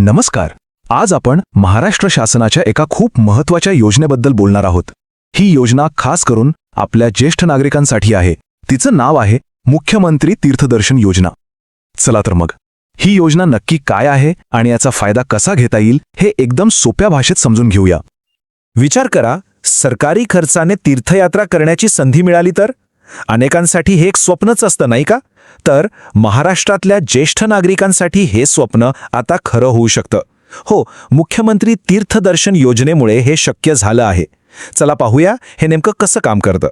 नमस्कार. आज आपण महाराष्ट्र शासनाच्या एका खूप महत्त्वाच्या योजनेबद्दल बोलणार आहोत. ही योजना खास करून आपल्या ज्येष्ठ नागरिकांसाठी आहे. तिचं नाव आहे मुख्यमंत्री तीर्थदर्शन योजना. चला तर मग. ही योजना नक्की काय आहे आणि याचा फायदा कसा घेता येईल हे एकदम सोप्या भाषेत समजून घेऊया. विचार करा सरकारी खर्चाने तीर्थयात्रा करण्याची संधी मिळाली तर? अनेकांसाठी हे एक स्वप्नच असतं नाही का? तर महाराष्ट्रातल्या ज्येष्ठ नागरिकांसाठी हे स्वप्न आता खरं होऊ शकतं. हो मुख्यमंत्री तीर्थदर्शन योजनेमुळे हे शक्य झालं आहे. चला पाहूया हे नेमकं कसं काम करतं.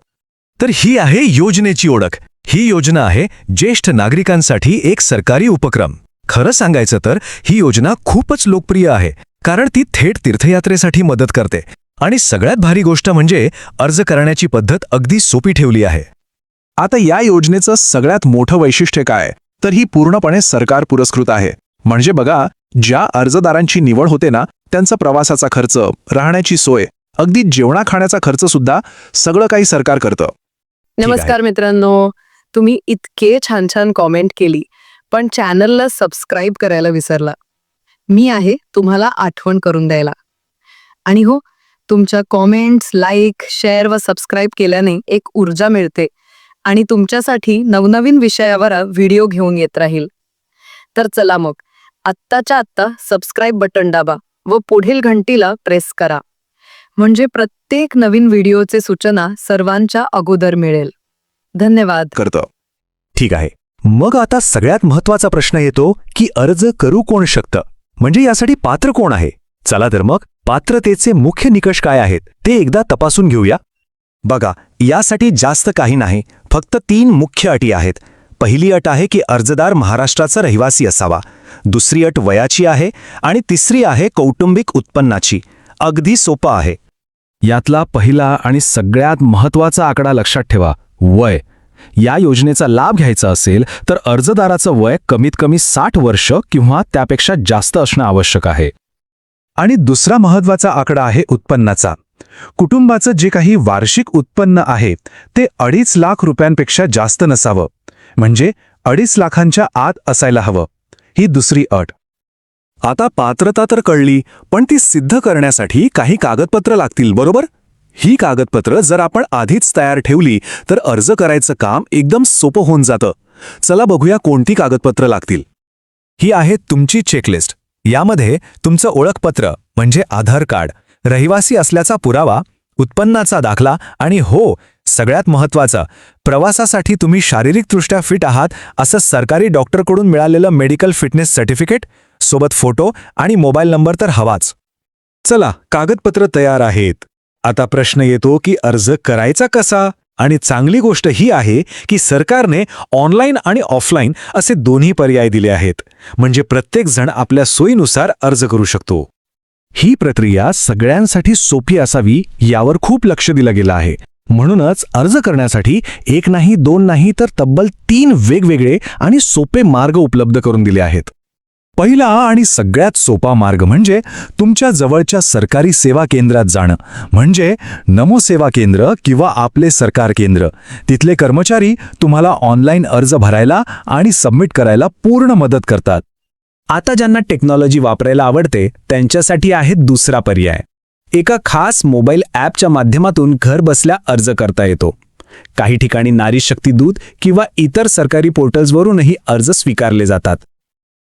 तर ही आहे योजनेची ओळख. ही योजना आहे ज्येष्ठ नागरिकांसाठी एक सरकारी उपक्रम. खरं सांगायचं तर ही योजना खूपच लोकप्रिय आहे कारण ती थेट तीर्थयात्रेसाठी मदत करते. आणि सगळ्यात भारी गोष्ट म्हणजे अर्ज करण्याची पद्धत अगदी सोपी ठेवली आहे. आता या योजनेचं सगळ्यात मोठं वैशिष्ट्य काय? तर ही पूर्णपणे सरकार पुरस्कृत आहे. म्हणजे बघा ज्या अर्जदारांची निवड होते ना त्यांचा प्रवासाचा खर्च राहण्याची सोय अगदी जेवणा खाण्याचा खर्च सुद्धा सगळं काही सरकार करतं. नमस्कार मित्रांनो. तुम्ही इतके छान छान कॉमेंट केली पण चॅनलला सबस्क्राईब करायला विसरला. मी आहे तुम्हाला आठवण करून द्यायला. आणि हो तुमच्या कॉमेंट्स लाईक शेअर व सबस्क्राईब केल्याने एक ऊर्जा मिळते. आणि तुमच्यासाठी नवनवीन विषयावर व्हिडिओ घेऊन येत राहील. तर चला मग आत्ताच्या आत्ता सबस्क्राईब बटन दाबा व पुढील घंटीला प्रेस करा. म्हणजे प्रत्येक नवीन व्हिडिओचे सूचना सर्वांच्या अगोदर मिळेल. धन्यवाद. करतो. ठीक आहे. मग आता सगळ्यात महत्त्वाचा प्रश्न येतो की अर्ज करू कोण शकतं? म्हणजे यासाठी पात्र कोण आहे? चला तर मग पात्रतेचे मुख्य निकष काय आहेत ते एकदा तपासून घेऊया. बघा यासाठी जास्त काही नाही फक्त तीन मुख्य अटी आहेत. पहिली अट आहे की अर्जदार महाराष्ट्राचा रहिवासी असावा. दुसरी अट वयाची आहे आणि तिसरी आहे कौटुंबिक उत्पन्नाची. अगदी सोपं आहे. यातला पहिला आणि सगळ्यात महत्त्वाचा आकडा लक्षात ठेवा. वय. या योजनेचा लाभ घ्यायचा असेल तर अर्जदाराचं वय कमीत कमी साठ वर्ष किंवा त्यापेक्षा जास्त असणं आवश्यक आहे. आणि दुसरा महत्त्वाचा आकडा आहे उत्पन्नाचा. कुटुंबाचं जे काही वार्षिक उत्पन्न आहे ते अडीच लाख रुपयांपेक्षा जास्त नसावं. म्हणजे अडीच लाखांच्या आत असायला हवं. ही दुसरी अट. आता पात्रता तर कळली पण ती सिद्ध करण्यासाठी काही कागदपत्र लागतील बरोबर? ही कागदपत्र जर आपण आधीच तयार ठेवली तर अर्ज करायचं काम एकदम सोपं होऊन जातं. चला बघूया कोणती कागदपत्र लागतील. ही आहे तुमची चेकलिस्ट यामध्ये तुमचं ओळखपत्र म्हणजे आधार कार्ड. रहिवासी असल्याचा पुरावा उत्पन्नाचा दाखला आणि हो सगळ्यात महत्त्वाचं प्रवासासाठी तुम्ही शारीरिकदृष्ट्या फिट आहात असं सरकारी डॉक्टरकडून मिळालेलं मेडिकल फिटनेस सर्टिफिकेट सोबत फोटो आणि मोबाईल नंबर तर हवाच. चला कागदपत्र तयार आहेत. आता प्रश्न येतो की अर्ज करायचा कसा? आणि चांगली गोष्ट ही आहे की सरकारने ऑनलाईन आणि ऑफलाईन असे दोन्ही पर्याय दिले आहेत. म्हणजे प्रत्येकजण आपल्या सोयीनुसार अर्ज करू शकतो. ही प्रक्रिया सगळ्यांसाठी सोपी असावी यावर खूप लक्ष दिलं गेलं आहे. म्हणूनच अर्ज करण्यासाठी एक नाही दोन नाही तर तब्बल तीन वेगवेगळे आणि सोपे मार्ग उपलब्ध करून दिले आहेत. पहिला आणि सगळ्यात सोपा मार्ग म्हणजे तुमच्या जवळच्या सरकारी सेवा केंद्रात जाणं. म्हणजे नमो सेवा केंद्र किंवा आपले सरकार केंद्र. तिथले कर्मचारी तुम्हाला ऑनलाईन अर्ज भरायला आणि सबमिट करायला पूर्ण मदत करतात. आता ज्यांना टेक्नॉलॉजी वापरायला आवडते त्यांच्यासाठी आहे दुसरा पर्याय. एका खास मोबाईल ॲपच्या माध्यमातून घर बसल्या अर्ज करता येतो. काही ठिकाणी नारी शक्ती दूत किंवा इतर सरकारी पोर्टल्सवरूनही अर्ज स्वीकारले जातात.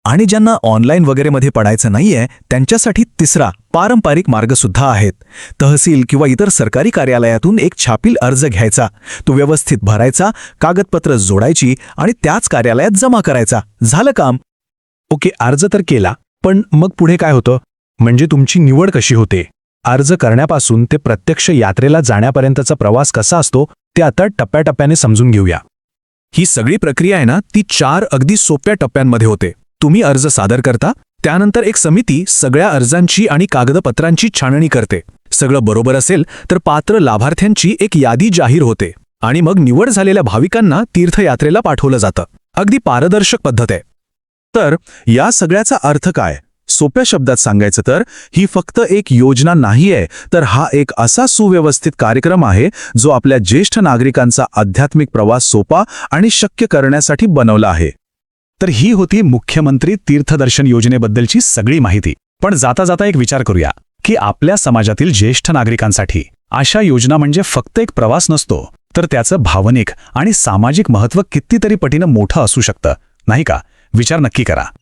आणि ज्यांना ऑनलाईन वगैरेमध्ये पडायचं नाहीये त्यांच्यासाठी तिसरा पारंपरिक मार्गसुद्धा आहेत. तहसील किंवा इतर सरकारी कार्यालयातून एक छापील अर्ज घ्यायचा तो व्यवस्थित भरायचा कागदपत्र जोडायची आणि त्याच कार्यालयात जमा करायचा. झालं काम? ओके अर्ज तर केला पण मग पुढे काय होतं? म्हणजे तुमची निवड कशी होते? अर्ज करण्यापासून ते प्रत्यक्ष यात्रेला जाण्यापर्यंतचा प्रवास कसा असतो ते आता टप्प्याटप्प्याने समजून घेऊया. ही सगळी प्रक्रिया आहे ना ती चार अगदी सोप्या टप्प्यांमध्ये होते. तुम्ही अर्ज सादर करता त्यानंतर एक समिती सगळ्या अर्जांची आणि कागदपत्रांची छाननी करते. सगळं बरोबर असेल तर पात्र लाभार्थ्यांची एक यादी जाहीर होते. आणि मग निवड झालेल्या भाविकांना तीर्थयात्रेला पाठवलं जातं. अगदी पारदर्शक पद्धत आहे. तर या सगळ्याचा अर्थ काय? सोप्या शब्दात सांगायचं तर ही फक्त एक योजना नाहीये तर हा एक असा सुव्यवस्थित कार्यक्रम आहे जो आपल्या ज्येष्ठ नागरिकांचा आध्यात्मिक प्रवास सोपा आणि शक्य करण्यासाठी बनवला आहे. तर ही होती मुख्यमंत्री तीर्थदर्शन योजनेबद्दलची सगळी माहिती. पण जाता जाता एक विचार करूया की आपल्या समाजातील ज्येष्ठ नागरिकांसाठी अशा योजना म्हणजे फक्त एक प्रवास नसतो तर त्याचं भावनिक आणि सामाजिक महत्त्व कितीतरी पटीनं मोठं असू शकतं नाही का? विचार नक्की करा.